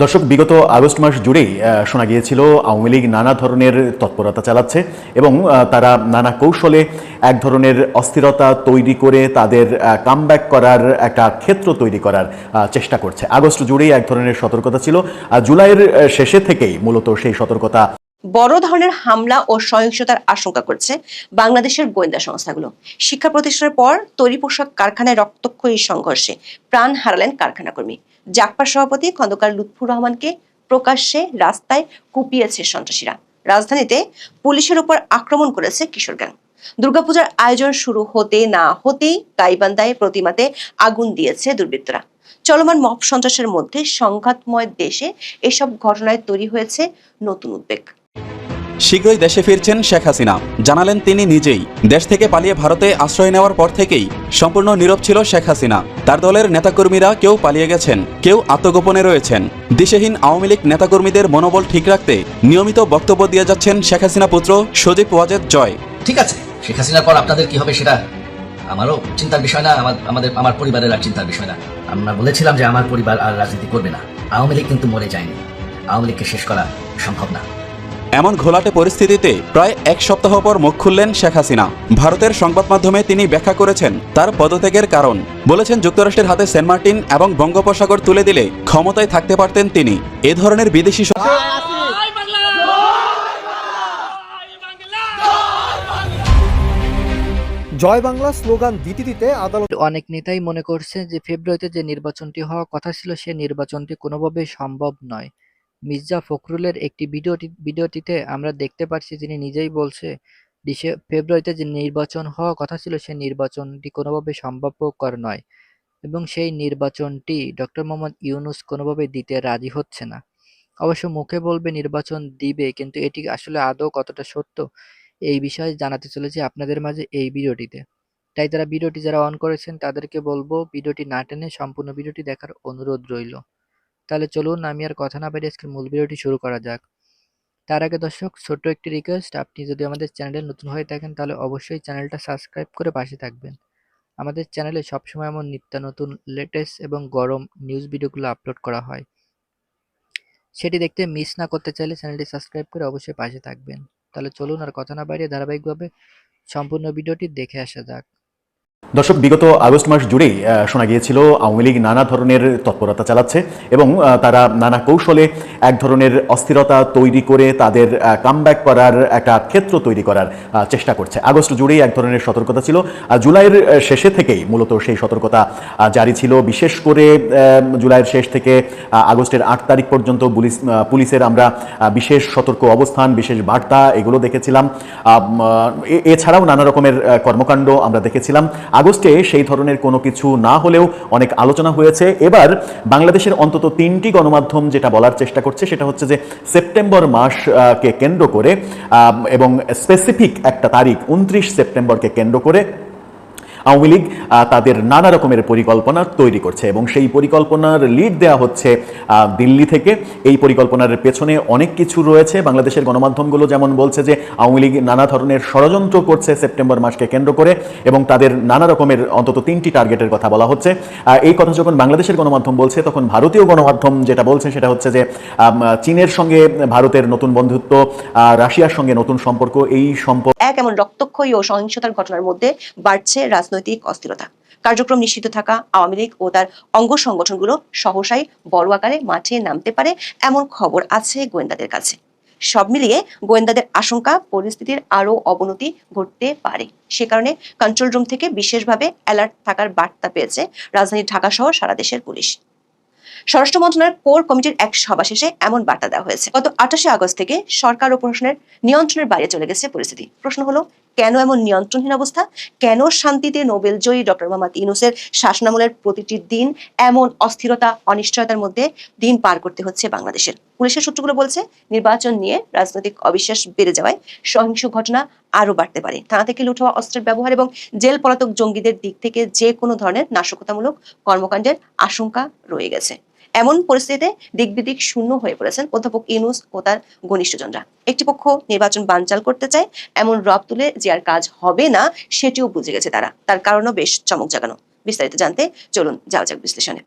দর্শক, বিগত আগস্ট মাস জুড়েই শোনা গিয়েছিল আওয়ামী লীগ নানা ধরনের তৎপরতা চালাচ্ছে এবং তারা নানা কৌশলে এক ধরনের অস্থিরতা তৈরি করে তাদের কামব্যাক করার একটা ক্ষেত্র তৈরি করার চেষ্টা করছে। আগস্ট জুড়েই এক ধরনের সতর্কতা ছিল। আর জুলাইয়ের শেষে থেকেই মূলত সেই সতর্কতা বড় ধরনের হামলা ও সহিংসতার আশঙ্কা করছে বাংলাদেশের গোয়েন্দা সংস্থাগুলো। শিক্ষা প্রতিষ্ঠানের পর তৈরি পোশাক কারখানায় রক্তক্ষয়ী সংঘর্ষে প্রাণ হারালেন কারখানা কর্মী জাকপার সভাপতি খন্দকার লুৎফুর রহমানকে প্রকাশ্যে রাস্তায় কুপিয়েছে সন্ত্রাসীরা। রাজধানীতে পুলিশের উপর আক্রমণ করেছে কিশোর গ্যাং। দুর্গাপূজার আয়োজন শুরু হতে না হতেই গাইবান্ধায় প্রতিমাতে আগুন দিয়েছে দুর্বৃত্তরা। চলমান মব সন্ত্রাসের মধ্যে সংঘাতময় দেশে এসব ঘটনায় তৈরি হয়েছে নতুন উদ্বেগ। শীঘ্রই দেশে ফিরছেন শেখ হাসিনা। জানালেন তিনি নিজেই, দেশ থেকে পালিয়ে ভারতে আশ্রয় নেওয়ার পর থেকেই সম্পূর্ণ নীরব ছিল শেখ হাসিনা। তার দলের নেতাকর্মীরা কেউ পালিয়ে গেছেন, কেউ আত্মগোপনে রয়েছেন। দিশেহীন আওয়ামী লীগ নেতাকর্মীদের মনোবল ঠিক রাখতে নিয়মিত বক্তব্য দিয়ে যাচ্ছেন শেখ হাসিনা পুত্র সজীব ওয়াজেদ জয়। ঠিক আছে, শেখ হাসিনার পর আপনাদের কি হবে সেটা আমারও চিন্তার বিষয় না আমাদের, আমার পরিবারের আর চিন্তার বিষয় না। আমরা বলেছিলাম যে আমার পরিবার আর রাজনীতি করবে না। আওয়ামী লীগ কিন্তু মরে যায়নি। আওয়ামী লীগকে শেষ করা সম্ভব না। এমন ঘোলাটে পরিস্থিতিতে প্রায় এক সপ্তাহ পর মুখ খুললেন শেখ হাসিনা। ভারতের সংবাদ মাধ্যমে তিনি ব্যাখ্যা করেছেন তার পদত্যাগের কারণ। বলেছেন যুক্তরাষ্ট্রের হাতে সেন্ট মার্টিন এবং বঙ্গোপসাগর তুলে দিলে ক্ষমতায় থাকতে পারতেন তিনি। এ ধরনের বিদেশি জয় বাংলা স্লোগান দিতে দিতে আদালত অনেক নেতাই মনে করছে যে ফেব্রুয়ারিতে যে নির্বাচনটি হওয়ার কথা ছিল সে নির্বাচনটি কোনোভাবেই সম্ভব নয়। মির্জা ফখরুলের একটি ভিডিওটি, ভিডিওটিতে আমরা দেখতে পাচ্ছি যিনি নিজেই বলছে, ডিসে, ফেব্রুয়ারিতে যে নির্বাচন হওয়ার কথা ছিল সেই নির্বাচনটি কোনোভাবে সম্ভবপর নয় এবং সেই নির্বাচনটি ডক্টর মোহাম্মদ ইউনুস কোনোভাবে দিতে রাজি হচ্ছে না। অবশ্য মুখে বলবে নির্বাচন দিবে, কিন্তু এটি আসলে আদৌ কতটা সত্য এই বিষয়ে জানাতে চলেছি আপনাদের মাঝে এই ভিডিওটিতে। তাই তারা ভিডিওটি যারা অন করেছেন, তাদেরকে বলব ভিডিওটি না টেনে সম্পূর্ণ ভিডিওটি দেখার অনুরোধ রইল। তাহলে চলুন আমি আর কথা না বাড়িয়ে আজকের মূল ভিডিওটি শুরু করা যাক। তার আগে দর্শক, ছোট্ট একটি রিকোয়েস্ট আপনি যদি আমাদের চ্যানেলে নতুন হয়ে থাকেন তাহলে অবশ্যই চ্যানেলটা সাবস্ক্রাইব করে পাশে থাকবেন। আমাদের চ্যানেলে সবসময় এমন নিত্য নতুন লেটেস্ট এবং গরম নিউজ ভিডিওগুলো আপলোড করা হয়। সেটি দেখতে মিস না করতে চাইলে চ্যানেলটি সাবস্ক্রাইব করে অবশ্যই পাশে থাকবেন। তাহলে চলুন আর কথা না বাইরে ধারাবাহিকভাবে সম্পূর্ণ ভিডিওটি দেখে আসা যাক। দর্শক, বিগত আগস্ট মাস জুড়েই শোনা গিয়েছিল আওয়ামী লীগ নানা ধরনের তৎপরতা চালাচ্ছে এবং তারা নানা কৌশলে এক ধরনের অস্থিরতা তৈরি করে তাদের কামব্যাক করার একটা ক্ষেত্র তৈরি করার চেষ্টা করছে। আগস্ট জুড়েই এক ধরনের সতর্কতা ছিল। আর জুলাইয়ের শেষে থেকেই মূলত সেই সতর্কতা জারি ছিল। বিশেষ করে জুলাইয়ের শেষ থেকে আগস্টের আট তারিখ পর্যন্ত পুলিশ পুলিশের আমরা বিশেষ সতর্ক অবস্থান, বিশেষ বার্তা এগুলো দেখেছিলাম। এছাড়াও নানা রকমের কর্মকাণ্ড আমরা দেখেছিলাম। আগস্টে সেই ধরনের কোনো কিছু না হলেও অনেক আলোচনা হয়েছে। এবার বাংলাদেশের অন্তত তিনটি গণমাধ্যম যেটা বলার চেষ্টা করছে সেটা হচ্ছে যে সেপ্টেম্বর মাসকে কেন্দ্র করে এবং স্পেসিফিক একটা তারিখ, উনত্রিশ সেপ্টেম্বরকে কেন্দ্র করে আওয়ামী লীগ তাদের নানা রকমের পরিকল্পনা তৈরি করছে এবং সেই পরিকল্পনার লিড দেওয়া হচ্ছে দিল্লি থেকে। এই পরিকল্পনার পেছনে অনেক কিছু রয়েছে। বাংলাদেশের গণমাধ্যমগুলো যেমন বলছে যে আওয়ামী লীগ নানা ধরনের ষড়যন্ত্র করছে সেপ্টেম্বর মাসকে কেন্দ্র করে এবং তাদের নানা রকমের অন্তত তিনটি টার্গেটের কথা বলা হচ্ছে। এই কথা যখন বাংলাদেশের গণমাধ্যম বলছে, তখন ভারতীয় গণমাধ্যম যেটা বলছে সেটা হচ্ছে যে চীনের সঙ্গে ভারতের নতুন বন্ধুত্ব রাশিয়ার সঙ্গে নতুন সম্পর্ক, এই সম্পর্ক এক এমন রক্তক্ষয়ী ও সহিংসতার ঘটনার মধ্যে বাড়ছে রাজনৈতিক অস্থিরতা। কার্যক্রম নিশ্চিত থাকা আওয়ামী লীগ ও তার অঙ্গ সংগঠনগুলো সহসাই বড় আকারে মাঠে নামতে পারে এমন খবর আছে গোয়েন্দাদের কাছে। সব মিলিয়ে গোয়েন্দাদের আশঙ্কা পরিস্থিতির আরও অবনতি ঘটতে পারে। সে কারণে কন্ট্রোল রুম থেকে বিশেষভাবে অ্যালার্ট থাকার বার্তা পেয়েছে রাজধানী ঢাকা সহ সারা দেশের পুলিশ। স্বরাষ্ট্র মন্ত্রণালয়ের কোর কমিটির এক সভা শেষে এমন বার্তা দেওয়া হয়েছে। গত আঠাশে আগস্ট থেকে সরকার ও প্রশাসনের নিয়ন্ত্রণের বাইরে চলে গেছে পরিস্থিতি। প্রশ্ন হলো কেন এমন নিয়ন্ত্রণহীন অবস্থা? কেন শান্তিতে নোবেল জয়ী ডক্টর মোহাম্মদ ইউনুসের শাসনামলের প্রতিটি দিন এমন অস্থিরতা, অনিশ্চয়তার মধ্যে দিন পার করতে হচ্ছে বাংলাদেশের? পুলিশের সূত্রগুলো বলছে, নির্বাচন নিয়ে রাজনৈতিক অবিশ্বাস বেড়ে যাওয়ায় সহিংস ঘটনা আরও বাড়তে পারে। থানা থেকে লুট হওয়া অস্ত্রের ব্যবহার এবং জেল পলাতক জঙ্গিদের দিক থেকে যে কোনো ধরনের নাশকতামূলক কর্মকাণ্ডের আশঙ্কা রয়ে গেছে। এমন পরিস্থিতিতে দিকবিদিক শূন্য হয়ে পড়েছেন অধ্যাপক ইনুস ও তার ঘনিষ্ঠজনরা। একটি পক্ষ নির্বাচন বানচাল করতে চায়, এমন রব তুলে যে আর কাজ হবে না, সেটিও বুঝে গেছে তারা। তার কারণও বেশ চমক জাগানো। বিস্তারিত জানতে চলুন যাওয়া যাক বিশ্লেষণে।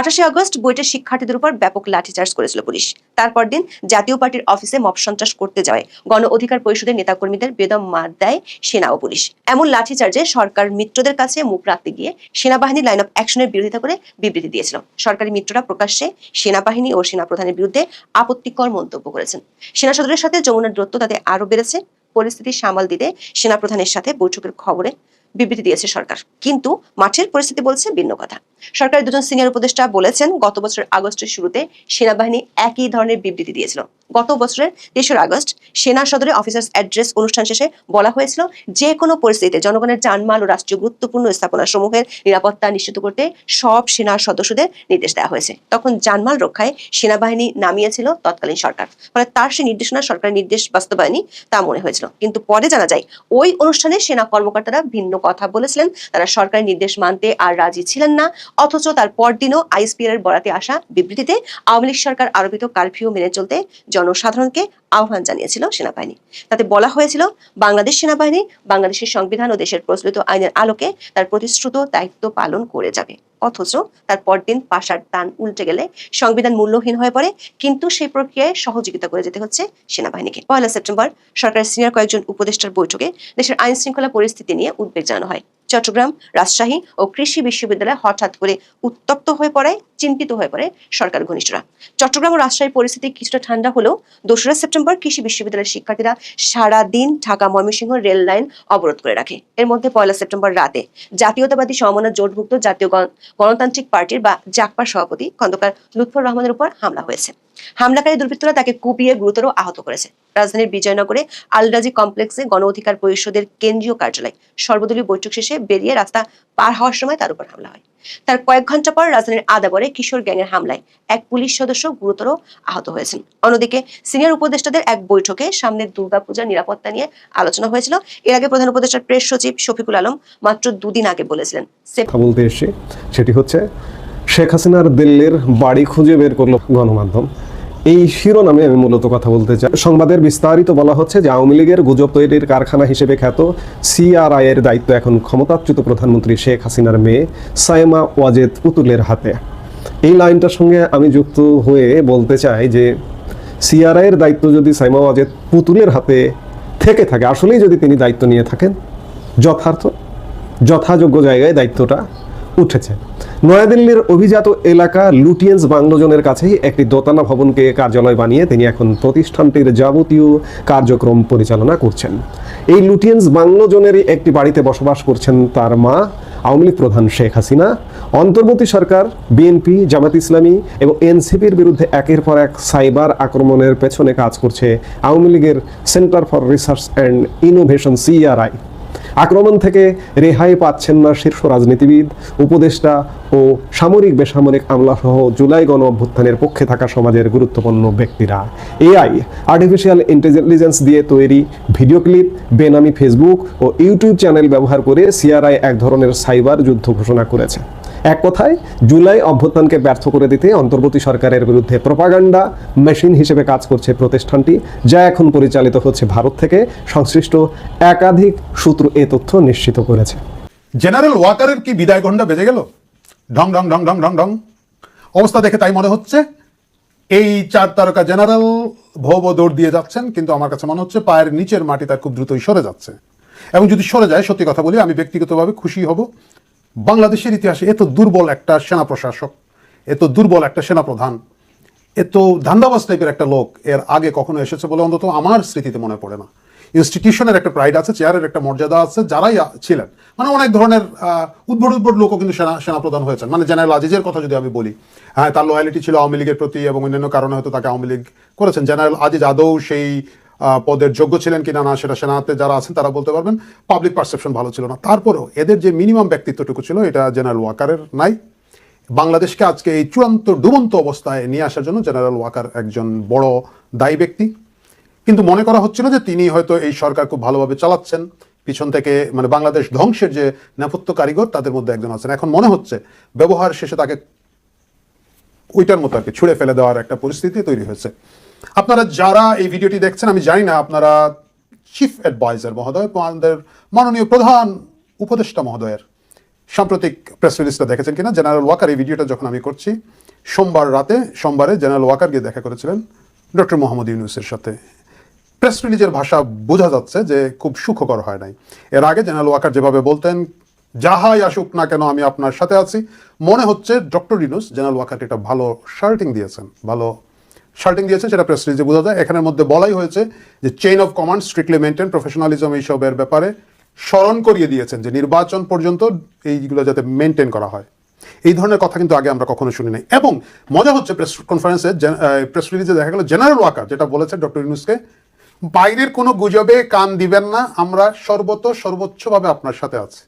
আঠাশে আগস্ট বুয়েটের শিক্ষার্থীদের উপর ব্যাপক লাঠিচার্জ করেছিল পুলিশ। তারপর দিন জাতীয় পার্টির অফিসে মব সন্ত্রাস করতে যাওয়ায় গণ অধিকার পরিষদের নেতাকর্মীদের বেদম মার দেয় সেনা ও পুলিশ। এমন লাঠিচার্জে সরকার মিত্রদের কাছে মুখ রাখতে গিয়ে সেনাবাহিনী লাইন অফ অ্যাকশনের বিরোধিতা করে বিবৃতি দিয়েছিল। সরকারি মিত্ররা প্রকাশ্যে সেনাবাহিনী ও সেনাপ্রধানের বিরুদ্ধে আপত্তিকর মন্তব্য করেছেন। সেনা সদরের সাথে যমুনার দূরত্ব তাতে আরও বেড়েছে। পরিস্থিতি সামাল দিতে সেনাপ্রধানের সাথে বৈঠকের খবরে বিবৃতি দিয়েছে সরকার। কিন্তু মাঠের পরিস্থিতি বলছে ভিন্ন কথা। সরকারের দুজন সিনিয়র উপদেষ্টা বলেছেন, গত বছরের আগস্টের শুরুতে সেনাবাহিনী একই ধরনের বিবৃতি দিয়েছিল। গত বছরের তেসরা আগস্ট সেনা সদরে অফিসার্স অ্যাড্রেস অনুষ্ঠান শেষে বলা হয়েছিল, যে কোনো পরিস্থিতিতে জনগণের জানমাল ও রাষ্ট্রীয় গুরুত্বপূর্ণ স্থাপনা সমূহের নিরাপত্তা নিশ্চিত করতে সব সেনা সদস্যদের নির্দেশ দেওয়া হয়েছে। তখন জানমাল রক্ষায় সেনাবাহিনী নামিয়েছিল তৎকালীন সরকার। ফলে তার সেই নির্দেশনা সরকারের নির্দেশ বাস্তবায়নই তা মনে হয়েছিল। কিন্তু পরে জানা যায়, ওই অনুষ্ঠানে সেনা কর্মকর্তারা ভিন্ন কথা বলেছিলেন, তারা সরকারি নির্দেশ মানতে আর রাজি ছিলেন না, অথচ তার পরদিনও আইএসপিআর বরাতে আসা বিবৃতিতে আওয়ামী লীগ সরকার আরোপিত কারফিউ মেনে চলতে জনসাধারণকে আহ্বান জানিয়েছিল সেনাবাহিনী। তাতে বলা হয়েছিল, বাংলাদেশ সেনাবাহিনী, বাংলাদেশের সংবিধান ও দেশের প্রচলিত আইনের আলোকে তার প্রতিশ্রুত দায়িত্ব পালন করে যাবে। অথচ তার পরদিন পাশার টান উল্টে গেলে সংবিধান মূল্যহীন হয়ে পড়ে, কিন্তু সেই প্রক্রিয়ায় সহযোগিতা করে যেতে হচ্ছে সেনাবাহিনীকে। পয়লা সেপ্টেম্বর সরকারের সিনিয়র কয়েকজন উপদেষ্টার বৈঠকে দেশের আইন শৃঙ্খলা পরিস্থিতি নিয়ে উদ্বেগ জানানো হয়। চট্টগ্রাম, রাজশাহী ও কৃষি বিশ্ববিদ্যালয় হঠাৎ করে উত্তপ্ত হয়ে পড়ায়, চিন্তিত হয়ে পড়ে সরকার ঘনিষ্ঠরা। চট্টগ্রাম ও রাজশাহীর পরিস্থিতি কিছুটা ঠান্ডা হলেও দোসরা সেপ্টেম্বর কৃষি বিশ্ববিদ্যালয়ের শিক্ষার্থীরা সারা দিন ঢাকা ময়মনসিংহ রেল লাইন অবরোধ করে রাখে। এর মধ্যে পয়লা সেপ্টেম্বর রাতে জাতীয়তাবাদী সমমনা জোটভুক্ত জাতীয় গণ- গণতান্ত্রিক পার্টির বা জাকপার সভাপতি খন্দকার লুৎফর রহমানের উপর হামলা হয়েছে। হামলাকারী দুর্বৃত্তরা তাকে কুপিয়ে গুরুতর আহত করেছে। রাজধানীর বিজয়নগরে আলরাজি কমপ্লেক্সে গণ অধিকার পরিষদের কেন্দ্রীয় কার্যালয় সর্বদলীয় বৈঠক শেষে বেরিয়ে রাস্তা পার হওয়ার সময় তার উপর হামলা হয়। তার কয়েক ঘণ্টা পর রাজধানীর আদাবরে কিশোর গ্যাংয়ের হামলায় এক পুলিশ সদস্য গুরুতর আহত হয়েছেন। অন্যদিকে সিনিয়র উপদেষ্টাদের এক বৈঠকে সামনের দুর্গাপূজার নিরাপত্তা নিয়ে আলোচনা হয়েছিল। এর আগে প্রধান উপদেষ্টার প্রেস সচিব শফিকুল আলম মাত্র দুদিন আগে বলেছিলেন সেটি হচ্ছে শেখ হাসিনার দিল্লির বাড়ি খুঁজে বের করল গণমাধ্যম। এই শিরোনামে আমি মূলত কথা বলতে চাই। সংবাদের বিস্তারিত বলা হচ্ছে যে আওয়ামী লীগের গুজব তৈরির কারখানা হিসেবে খ্যাত সিআরআই এর দায়িত্ব এখন ক্ষমতাচ্যুত প্রধানমন্ত্রী শেখ হাসিনার মেয়ে সাইমা ওয়াজেদ পুতুলের হাতে। এই লাইনটার সঙ্গে আমি যুক্ত হয়ে বলতে চাই যে সিআরআই এর দায়িত্ব যদি সাইমা ওয়াজেদ পুতুলের হাতে থেকে থাকে, আসলেই যদি তিনি দায়িত্ব নিয়ে থাকেন, যথার্থ, যথাযোগ্য জায়গায় দায়িত্বটা উঠেছে। নয়াদিল্লির অভিজাত এলাকা লুটিয়েন্স বাংলোজনের কাছেই একটি দোতলা ভবনকে কার্যালয় বানিয়ে তিনি এখন প্রতিষ্ঠানটির যাবতীয় কার্যক্রম পরিচালনা করছেন। এই লুটিয়েন্স বাংলোজনেরই একটি বাড়িতে বসবাস করছেন তার মা, আওয়ামী লীগ প্রধান শেখ হাসিনা, অন্তর্বর্তী সরকার, বিএনপি, জামাত ইসলামী এবং এনসিপির বিরুদ্ধে একের পর এক সাইবার আক্রমণের পেছনে কাজ করছে আওয়ামী লীগের centre for research and innovation CRI আক্রমণ থেকে রেহাই পাচ্ছেন না শীর্ষ রাজনীতিবিদ, উপদেষ্টা ও সামরিক বেসামরিক আমলাসহ জুলাই গণ অভ্যুত্থানের পক্ষে থাকা সমাজের গুরুত্বপূর্ণ ব্যক্তিরা। এআই আর্টিফিশিয়াল ইন্টেলিজেন্স দিয়ে তৈরি ভিডিও ক্লিপ, বেনামি ফেসবুক ও ইউটিউব চ্যানেল ব্যবহার করে সিআরআই এক ধরনের সাইবার যুদ্ধ ঘোষণা করেছে। এক কথায়, জুলাই অভ্যুত্থানকে ব্যর্থ করে দিতে অন্তর্বর্তী সরকারের বিরুদ্ধে প্রপাগান্ডা মেশিন হিসেবে কাজ করছে প্রতিষ্ঠানটি, যা এখন পরিচালিত হচ্ছে ভারত থেকে। সংশ্লিষ্ট একাধিক সূত্র এ তথ্য নিশ্চিত করেছে। জেনারেল ওয়াকারের কি বিদায় ঘণ্টা বেজে গেল? ঢং ঢং ঢং ঢং ঢং ঢং। অবস্থা দেখে তাই মনে হচ্ছে, এই চার তারকা জেনারেল ভব দৌড় দিয়ে যাচ্ছেন, কিন্তু আমার কাছে মনে হচ্ছে পায়ের নিচের মাটি তার খুব দ্রুতই সরে যাচ্ছে। এবং যদি সরে যায়, সত্যি কথা বলি, আমি ব্যক্তিগতভাবে খুশি হব। বাংলাদেশের ইতিহাসে এত দুর্বল একটা সেনা প্রশাসক, এত দুর্বল একটা সেনাপ্রধান এত ধান্দাবাজ টাইপের একটা লোক এর আগে কখনো এসেছে বলে অন্তত আমার স্মৃতিতে মনে পড়ে না। ইনস্টিটিউশনের একটা প্রাইড আছে চেয়ারের একটা মর্যাদা আছে, যারাই ছিলেন। মানে অনেক ধরনের উদ্ভট উদ্ভট লোকও কিন্তু সেনা সেনাপ্রধান হয়েছেন। মানে জেনারেল আজিজের কথা যদি আমি বলি হ্যাঁ তার লয়ালিটি ছিল আওয়ামী লীগের প্রতি এবং অন্যান্য কারণে হয়তো তাকে আওয়ামী লীগ করেছেন। জেনারেল আজিজ আদৌ সেই পদের যোগ্য ছিলেন কিনা না সেটা সেনাতে যারা আছেন তারা বলতে পারবেন। পাবলিক পারসেপশন ভালো ছিল না। তারপরেও এদের যে মিনিমাম ব্যক্তিত্বটুকু ছিল, এটা জেনারেল ওয়াকারের নাই। বাংলাদেশকে আজকে এই চূড়ান্ত ডুবন্ত অবস্থায় নিয়ে আসার জন্য জেনারেল ওয়াকার একজন বড় দায়ী ব্যক্তি। কিন্তু মনে করা হচ্ছিল যে তিনি হয়তো এই সরকার খুব ভালোভাবে চালাচ্ছেন। পিছন থেকে মানে বাংলাদেশ ধ্বংসের যে নেপথ্য কারিগর, তাদের মধ্যে একজন আছেন। এখন মনে হচ্ছে ব্যবহার শেষে তাকে ওইটার মতো আর কি ছুঁড়ে ফেলে দেওয়ার একটা পরিস্থিতি তৈরি হয়েছে। আপনারা যারা এই ভিডিওটি দেখছেন, আমি জানি না, আপনারা চিফ অ্যাডভাইজার মহোদয়, আমাদের মাননীয় প্রধান উপদেষ্টা মহোদয়ের সাম্প্রতিক প্রেস রিলিজটা দেখেছেন কিনা? জেনারেল ওয়াকার এই ভিডিওটা যখন আমি করছি, সোমবার রাতে, সোমবারে জেনারেল ওয়াকার গিয়ে দেখা করেছিলেন ডক্টর মোহাম্মদ ইউনুসের সাথে। প্রেস রিলিজের ভাষা বোঝা যাচ্ছে যে খুব সুখকর হয় নাই। এর আগে জেনারেল ওয়াকার যেভাবে বলতেন, যাহাই আসুক না কেন, আমি আপনার সাথে আছি। মনে হচ্ছে ডক্টর ইউনুস জেনারেল ওয়াকারকে একটা ভালো শার্টিং দিয়েছেন, ভালো শার্টিং দিয়েছেন, সেটা প্রেস রিলিজে বোঝা যায়। এখানের মধ্যে বলাই হয়েছে যে chain of command strictly maintain professionalism এইসবের ব্যাপারে স্মরণ করিয়ে দিয়েছেন যে নির্বাচন পর্যন্ত এইগুলো যাতে মেনটেন করা হয়। এই ধরনের কথা কিন্তু আগে আমরা কখনো শুনি নাই এবং মজা হচ্ছে প্রেস কনফারেন্সে প্রেস রিলিজে দেখা গেল জেনারেল ওয়াকার যেটা বলেছে ডক্টর ইউনুসকে বাইরের কোনো গুজবে কান দিবেন না, আমরা সর্বত সর্বোচ্চভাবে আপনার সাথে আছি।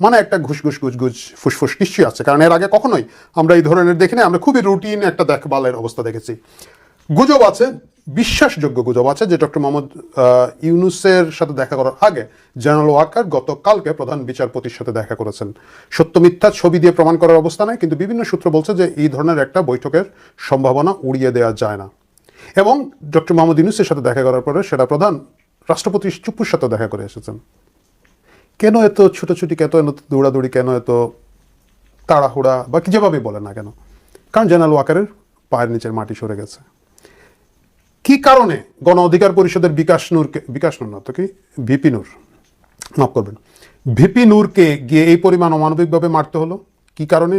মানে একটা ঘুষ ঘুষ ঘুষ ঘুষ ফুসফুস নিশ্চয়ই আছে। কারণ এর আগে কখনোই আমরা এই ধরনের দেখিনি। আমরা খুবই রুটিন একটা দেখভালের অবস্থা দেখেছি। গুজব আছে, বিশ্বাসযোগ্য গুজব আছে, যে ডক্টর মোহাম্মদ ইউনুসের সাথে দেখা করার আগে জেনারেল ওয়াকার গতকালকে প্রধান বিচারপতির সাথে দেখা করেছেন। সত্য মিথ্যা ছবি দিয়ে প্রমাণ করার অবস্থা নাই, কিন্তু বিভিন্ন সূত্র বলছে যে এই ধরনের একটা বৈঠকের সম্ভাবনা উড়িয়ে দেওয়া যায় না। এবং ডক্টর মোহাম্মদ ইউনুসের সাথে দেখা করার পরে সেটা প্রধান রাষ্ট্রপতি চুপুর সাথে দেখা করে এসেছেন। কেন এত ছোটাছুটি, কেন এত দৌড়াদৌড়ি, কেন এত তাড়াহুড়া বা যেভাবে বলে না কেন? কারণ জেনারেল ওয়াকারের পায়ের নিচের মাটি সরে গেছে। কি কারণে গণ অধিকার পরিষদের বিকাশ নূরকে, বিকাশ নূর না, তো কি? ভিপি নূর। মাফ করবেন। ভিপি নূরকে গিয়ে এই পরিমাণ অমানবিকভাবে মারতে হলো? কি কারণে